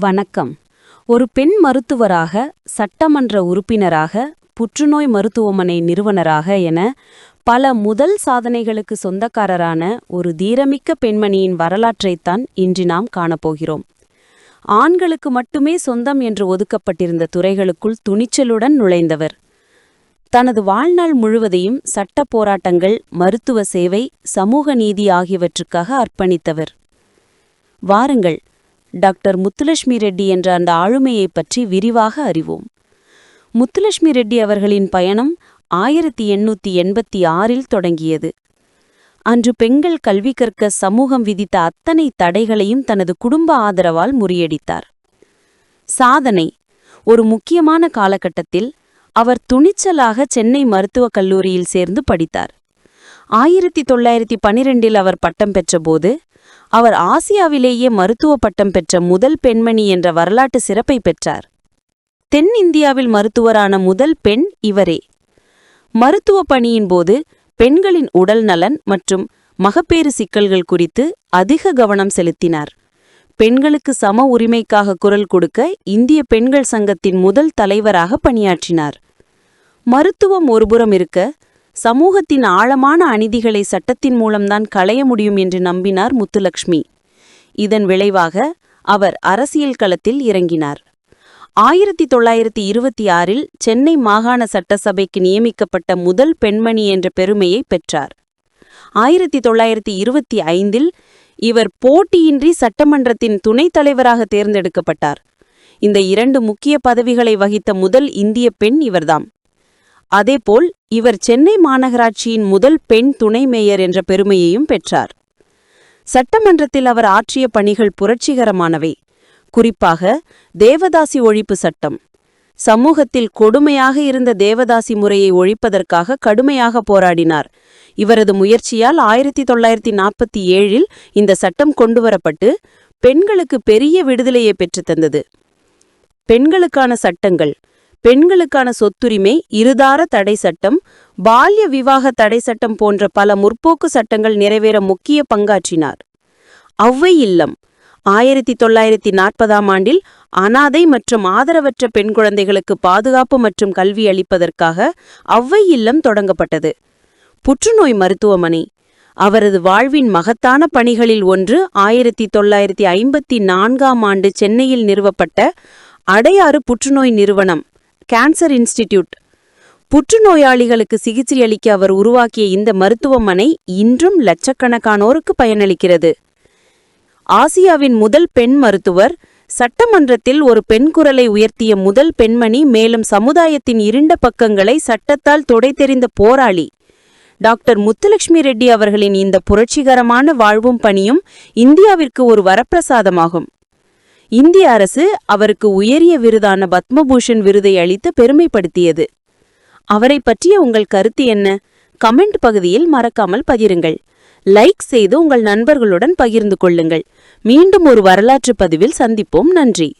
வணக்கம். ஒரு பெண் மருத்துவராக சட்டமன்ற உறுப்பினராக புற்றுநோய் மருத்துவமனை நிறுவனராக என பல முதல் சாதனைகளுக்கு சொந்தக்காரரான ஒரு தீரமிக்க பெண்மணியின் வரலாற்றைத்தான் இன்று நாம் காணப்போகிறோம். ஆண்களுக்கு மட்டுமே சொந்தம் என்று ஒதுக்கப்பட்டிருந்த துறைகளுக்குள் துணிச்சலுடன் நுழைந்தவர். தனது வாழ்நாள் முழுவதையும் சட்ட போராட்டங்கள் மருத்துவ சேவை சமூக நீதி ஆகியவற்றுக்காக அர்ப்பணித்தவர். வாருங்கள் டாக்டர் முத்துலட்சுமி ரெட்டி என்ற அந்த ஆளுமையைப் பற்றி விரிவாக அறிவோம். முத்துலட்சுமி ரெட்டி அவர்களின் பயணம் ஆயிரத்தி எண்ணூத்தி எண்பத்தி ஆறில் தொடங்கியது. அன்று பெண்கள் கல்வி கற்க சமூகம் விதித்த அத்தனை தடைகளையும் தனது குடும்ப ஆதரவால் முறியடித்தார். சாதனை ஒரு முக்கியமான காலகட்டத்தில் அவர் துணிச்சலாக சென்னை மருத்துவக் கல்லூரியில் சேர்ந்து படித்தார். ஆயிரத்தி தொள்ளாயிரத்தி பனிரெண்டில் அவர் பட்டம் பெற்றபோது அவர் ஆசியாவிலேயே மருத்துவ பட்டம் பெற்ற முதல் பெண்மணி என்ற வரலாற்று சிறப்பை பெற்றார். தென்னிந்தியாவில் மருத்துவரான முதல் பெண் இவரே. மருத்துவ பணியின் போது பெண்களின் உடல் நலன் மற்றும் மகப்பேறு சிக்கல்கள் குறித்து அதிக கவனம் செலுத்தினார். பெண்களுக்கு சம உரிமைக்காக குரல் கொடுக்க இந்திய பெண்கள் சங்கத்தின் முதல் தலைவராக பணியாற்றினார். மருத்துவம் ஒருபுறம் இருக்க சமூகத்தின் ஆழமான அநீதிகளை சட்டத்தின் மூலம்தான் களைய முடியும் என்று நம்பினார் முத்துலக்ஷ்மி. இதன் விளைவாக அவர் அரசியல் களத்தில் இறங்கினார். ஆயிரத்தி தொள்ளாயிரத்தி இருபத்தி ஆறில் சென்னை மாகாண சட்டசபைக்கு நியமிக்கப்பட்ட முதல் பெண்மணி என்ற பெருமையை பெற்றார். ஆயிரத்தி தொள்ளாயிரத்தி இருபத்தி ஐந்தில் இவர் போட்டியின்றி சட்டமன்றத்தின் துணைத் தலைவராக தேர்ந்தெடுக்கப்பட்டார். இந்த இரண்டு முக்கிய பதவிகளை வகித்த முதல் இந்திய பெண் இவர்தாம். அதேபோல் இவர் சென்னை மாநகராட்சியின் முதல் பெண் துணை மேயர் என்ற பெருமையையும் பெற்றார். சட்டமன்றத்தில் அவர் ஆற்றிய பணிகள் புரட்சிகரமானவை. குறிப்பாக தேவதாசி ஒழிப்பு சட்டம். சமூகத்தில் கொடுமையாக இருந்த தேவதாசி முறையை ஒழிப்பதற்காக கடுமையாக போராடினார். இவரது முயற்சியால் ஆயிரத்தி தொள்ளாயிரத்தி நாற்பத்தி ஏழில் இந்த சட்டம் கொண்டுவரப்பட்டு பெண்களுக்கு பெரிய விடுதலையை பெற்றுத்தந்தது பெண்களுக்கான சட்டங்கள். பெண்களுக்கான சொத்துரிமை இருதார தடை சட்டம் பால்ய விவாக தடை சட்டம் போன்ற பல முற்போக்கு சட்டங்கள் நிறைவேற முக்கிய பங்காற்றினார். அவ்வை இல்லம் ஆயிரத்தி தொள்ளாயிரத்தி நாற்பதாம் ஆண்டில் அனாதை மற்றும் ஆதரவற்ற பெண் குழந்தைகளுக்கு பாதுகாப்பு மற்றும் கல்வி அளிப்பதற்காக ஒளவை இல்லம் தொடங்கப்பட்டது. புற்றுநோய் மருத்துவமனை அவரது வாழ்வின் மகத்தான பணிகளில் ஒன்று ஆயிரத்தி தொள்ளாயிரத்தி ஐம்பத்தி நான்காம் ஆண்டு சென்னையில் நிறுவப்பட்ட அடையாறு புற்றுநோய் நிறுவனம். Cancer institute. புற்றுநோயாளிகளுக்கு சிகிச்சை அளிக்க அவர் உருவாக்கிய இந்த மருத்துவமனை இன்றும் லட்சக்கணக்கானோருக்கு பயனளிக்கிறது. ஆசியாவின் முதல் பெண் மருத்துவர் சட்டமன்றத்தில் ஒரு பெண் குரலை உயர்த்திய முதல் பெண்மணி மேலும் சமுதாயத்தின் இருண்ட பக்கங்களை சட்டத்தால் தொடைத்தெறிந்த போராளி. டாக்டர் முத்துலட்சுமி ரெட்டி அவர்களின் இந்த புரட்சிகரமான வாழ்வும் பணியும் இந்தியாவிற்கு ஒரு வரப்பிரசாதமாகும். இந்திய அரசு அவருக்கு உயரிய விருதான பத்மபூஷன் விருதை அளித்து பெருமைப்படுத்தியது. அவரை பற்றிய உங்கள் கருத்து என்ன? கமெண்ட் பகுதியில் மறக்காமல் பகிருங்கள். லைக் செய்து உங்கள் நண்பர்களுடன் பகிர்ந்து கொள்ளுங்கள். மீண்டும் ஒரு வரலாற்று பதிவில் சந்திப்போம். நன்றி.